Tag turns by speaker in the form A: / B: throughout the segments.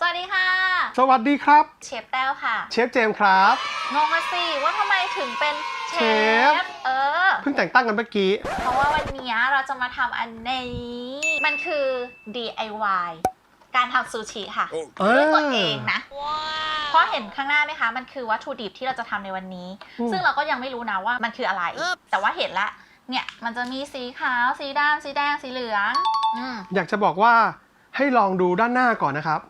A: สวัสดีค่ะ
B: สวัสดีครับ
A: เชฟแต้วค่ะ
B: เชฟเจมส์ครับ
A: งงมาสิว่าทำไมถึงเป็นเช
B: เชฟ
A: ฟเออ
B: เพิ่งแต่งตั้งกันเมื่อกี้
A: เพราะว่าวันนี้เราจะมาทำอันนี้ มันคือ DIY การทำซูชิค่ะ
B: เอ
A: ด้วย
B: อ
A: ตัวเองนะ เพราะเห็นข้างหน้าไหมคะ มันคือวัตถุดิบที่เราจะทำในวันนี้
B: อืม
A: ซึ่งเราก็ยังไม่รู้นะว่ามันคืออะไร แต่ว่าเห็นละเนี่ยมันจะมีสีขาวสีดำสีแดงสีเหลือง อืม
B: อยากจะบอกว่าให้ลองดูด้านหน้าก่อนนะครับ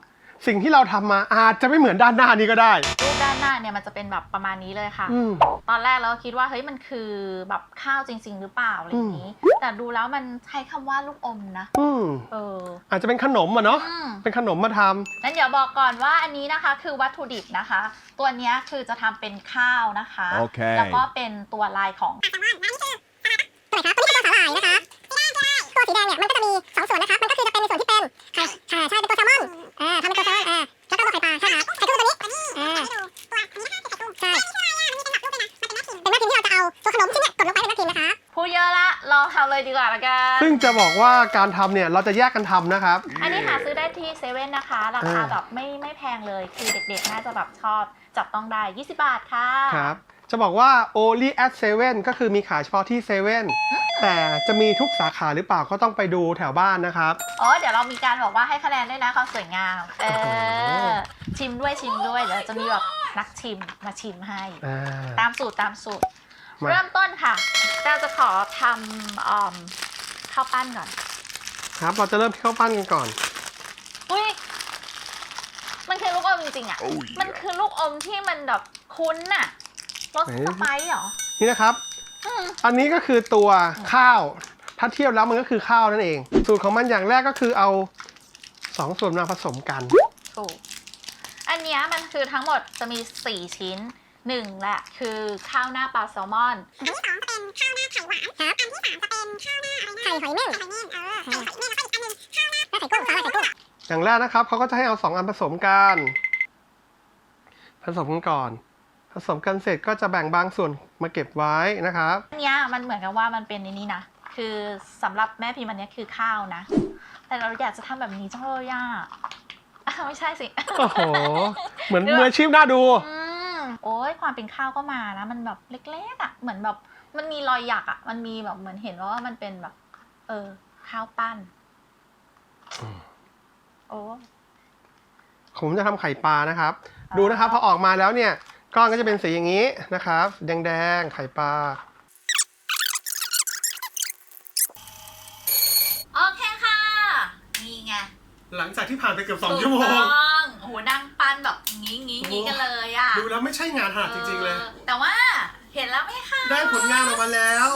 B: สิ่งที่เราทำมาอาจจะไม่เหมือนด้านหน้านี้ก็ได้
A: รูปด้านหน้าเนี่ยมันจะเป็นแบบประมาณนี้เลยค่ะ
B: อืม
A: ตอนแรกเราก็คิดว่าเฮ้ยมันคือแบบข้าวจริง ๆ หรือเปล่าอะไรอย่างนี้ แต่ดูแล้วมันใช้คำว่าลูกอมนะ
B: อืม
A: เออ
B: อาจจะเป็นขนมอะเนาะ
A: อืม
B: เป็นขนมมาทำ
A: งั้นเดี๋ยวบอกก่อนว่าอันนี้นะคะคือวัตถุดิบนะคะ ตัวเนี้ยคือจะทำเป็นข้าวนะคะ
C: โอเค
A: แล้วก็เป็นตัวลายของ
D: ตัวไหนครับตัวนี้เป็นตัวสาหร่ายนะคะตัวสีแดงเนี่ยมันก็จะมี
A: เยอะละลองทำเลยดีกว่าละกัน
B: ซึ่งจะบอกว่าการทำเนี่ยเราจะแยกกันทำนะครับ
A: อันนี้หาซื้อได้ที่เซเว่นนะคะราคา
B: อ่า
A: แบบไม่ไม่แพงเลยคือเด็กๆน่าจะแบบชอบจับต้องได้ 20 บาทค่ะ
B: ครับ จะบอกว่า only at 7ก็คือมีขายเฉพาะที่7แต่จะมีทุกสาขาหรือเปล่าก็ต้องไปดูแถวบ้านนะครับ
A: อ๋อเดี๋ยวเรามีการบอกว่าให้คะแนนด้วยนะความสวยงามเอ
B: โอ้โห
A: อชิมด้วยชิมด้วยเดี๋ยวจะมีแบบนักชิมมาชิมให้
B: อ่า
A: ตามสูตรตามสูตร
B: มา
A: เริ่มต้นค่ะ เราจะขอทำอืมข้าวปั้นก่อน
B: ครับ เราจะเริ่มที่ข้าวปั้นกันก่อน
A: อุ้ย มันคือลูกอมจริงๆอะ
C: Oh yeah
A: มันคือลูกอมที่มันแบบคุ้นน่ะ รส
B: ไหน
A: สไปซ์เหรอ
B: นี่นะครับ
A: อืม
B: อันนี้ก็คือตัวข้าว ถ้าเทียบแล้วมันก็คือข้าวนั่นเอง สูตรของมันอย่างแรกก็คือเอาสองส่วนมาผสมกัน
A: ถูก อันเนี้ยมันคือทั้งหมดจะมี 4 ชิ้น หนึ่งแหละคือข้าวหน้าปลาแซลมอน
D: อันที่สองจะเป็นข้าวหน้าไข่หวานครับอันที่สามจะเป็นข้าวหน้าอะไรนะไข่หอยเม่นไข่หอยเม่นเออไข่หอยเม่นแล้วก็อีกอันหนึงข้าวหน้าแล้วไข่กุ้งสาหร่ายไข่กุ้ง
B: อย่างแรกนะครับเขาก็จะให้เอาสองอันผสมกัน ผสมกันก่อน ผสมกันเสร็จก็จะแบ่งบางส่วนมาเก็บไว้นะครับ
A: อันเนี้ยมันเหมือนกับว่ามันเป็นในนี้นะ คือสำหรับแม่พิมพ์อันเนี้ยคือข้าวนะ แต่เราอยากจะทำแบบนี้จังเลยอะอะไม่ใช่สิ
B: โอ้โห เหมือนมืออาชีพน่าดู
A: อืม โอ้ยความเป็นข้าวก็มานะ มันแบบเล็กๆอะ เหมือนแบบมันมีรอยหยักอะ มันมีแบบเหมือนเห็นว่ามันเป็นแบบ เออ ข้าวปั้น
B: อืม
A: โอ้
B: ผมจะทำไข่ปลานะครับ ดูนะครับ พอออกมาแล้วเนี่ยก้อนก็จะเป็นสีอย่างนี้นะครับ แดงๆ ไข่ปลา
A: โอเคค่ะ นี่ไง
B: หลังจากที่ผ่านไปเกือบ
A: ถูกต้องโอ้โหนั่งปั้นแบบงี้งี้งี้กันเลยอะ
B: ดูแล้วไม่ใช่งานถนัดจริง ๆ เลย
A: ออแต่ว่าเห็นแล้วไหมคะ
B: ได้ผลงานออกมาแล้ว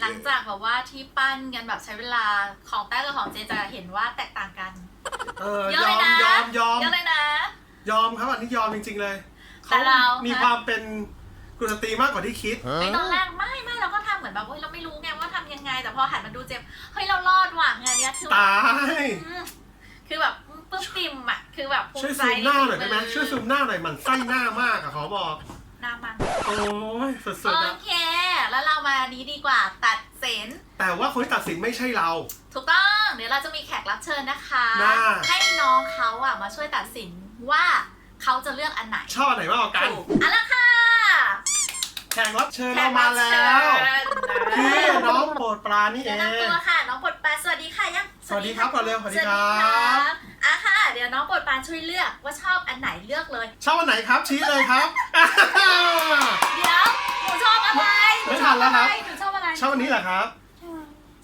A: หลังจากแบบว่าที่ปั้นกันแบบใช้เวลาของแต้กับของเจจะเห็นว่าแตกต่างกัน
B: เออ
A: เยอะ
B: ย
A: เล
B: อยม
A: นะ
B: ยอมยอม
A: เยอะเลยนะ
B: ยอมครับอันนี้ยอมจริง ๆ เลย
A: แต่เรา
B: มีความเป็นกุลสตรีมากกว่าที่คิด
A: ไอ้ตอนแรกไม่ไม่เราก็ทำเหมือนแบบเฮ้ยเราไม่รู้ไงว่าทำยังไง แต่พอหันมาดูเจมส์เฮ้ยเรารอดว่ะงานเนี้ยคือ
B: ตาย
A: อืมคือแบบปึ๊บปิ่มอะ คือแบบภู
B: ช่วย
A: มิใจ
B: ซูมหน้าหน่อยได้ไหม
A: ในฝี
B: ช่วยซูมหน้าหน่อยมันไส้หน้ามากอะขอบอก
A: หน้ามัน
B: โอ้ยสุด
A: โอ
B: ๆอะ
A: เค แล้วเรามานี้ดีกว่าตัดเส้น
B: แต่ว่าคนที่ตัดสินไม่ใช่เรา
A: ถูกต้อง เดี๋ยวเราจะมีแขกรับเชิญนะคะ
B: น่า
A: ให้น้องเขาอะมาช่วยตัดสินว่าเขาจะเลือกอันไหน
B: ชอบอันไหนมากกว่ากัน
A: ถูกเอันละค่ะ
B: แข่งรับเชิญ
A: แข
B: เรา
A: ก
B: มา
A: รับ
B: แล้
A: เชิ
B: ว
A: ญ
B: คือน้องโปรดปลานี่เอ
A: เดี๋ยวนำตัวค่ะ น้องปดปานสวัสดีค่ะยัง
B: ส วัสดีครับก่อนเร็วสวัสดีครับ
A: บอะค่ะ เดี๋ยวน้องปดปานช่วยเลือกว่าชอบอันไหนเลือกเลย
B: ชอบอันไหนครับชี้เลยครับ
A: เดี๋ยวหนูชอบอะไร
B: ไม่ทันแล้วครับ
A: หนูชอบอะไร
B: ชอบอันนี้เหรอครับ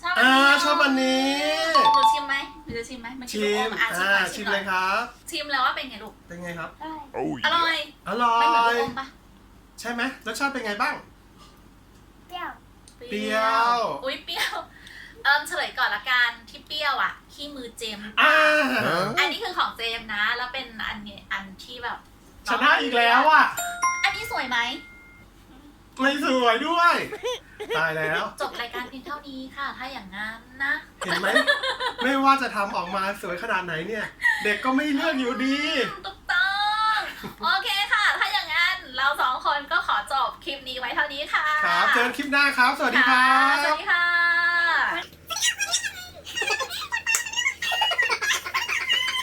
A: ชอบอัน
B: อ่า
A: นี้
B: ชอบอันนี้
A: หนูชิมไหมหนูจะชิมไหมมันคือ
B: ชิม
A: ลูกออะชิม
B: อ่า
A: ก่อน
B: ชิม
A: ก่อน
B: เลยครับ
A: ชิมแล้วว่าเป็นไงลูก
B: เป็นไงครับ
C: Oh
A: อร่อย
C: yeah
B: อร่อ
A: ไม่เหมือนลู
B: ย
A: กอมปะ
B: ใช่ไหมรสชาติเป็นไงบ้าง
D: เปรี้ยว
B: เปรี้ยว
A: อุ้ยเปรี้ยว เอิมเฉลยก่อนละกันที่เป รี้ยวอะขี้มือเจมส์
B: อ่า
A: อันนี้คือของเจมส์นะ แล้วเป็นอันนี้อันที่แบบ
B: ชนะอีกแล้วอะ
A: อันนี้สวยไหม
B: ไม่สวยด้วย ตายแล้ว
A: จบรายการเพียงเท่านี้ค่ะ ถ้าอย่างนั้นนะ
B: เห็นไหม ไม่ว่าจะทำออกมาสวยขนาดไหนเนี่ย เด็กก็ไม่เลือกอยู่ดี
A: ถูกต้องโอเคค่ะ ถ้าอย่างนั้นเราสองคนก็ขอจบคลิปนี้ไว้เท่านี้ค่ะ
B: ครับ เจอกันคลิปหน้าครับ สวัสดีครับ
A: สวัสดีค่ะ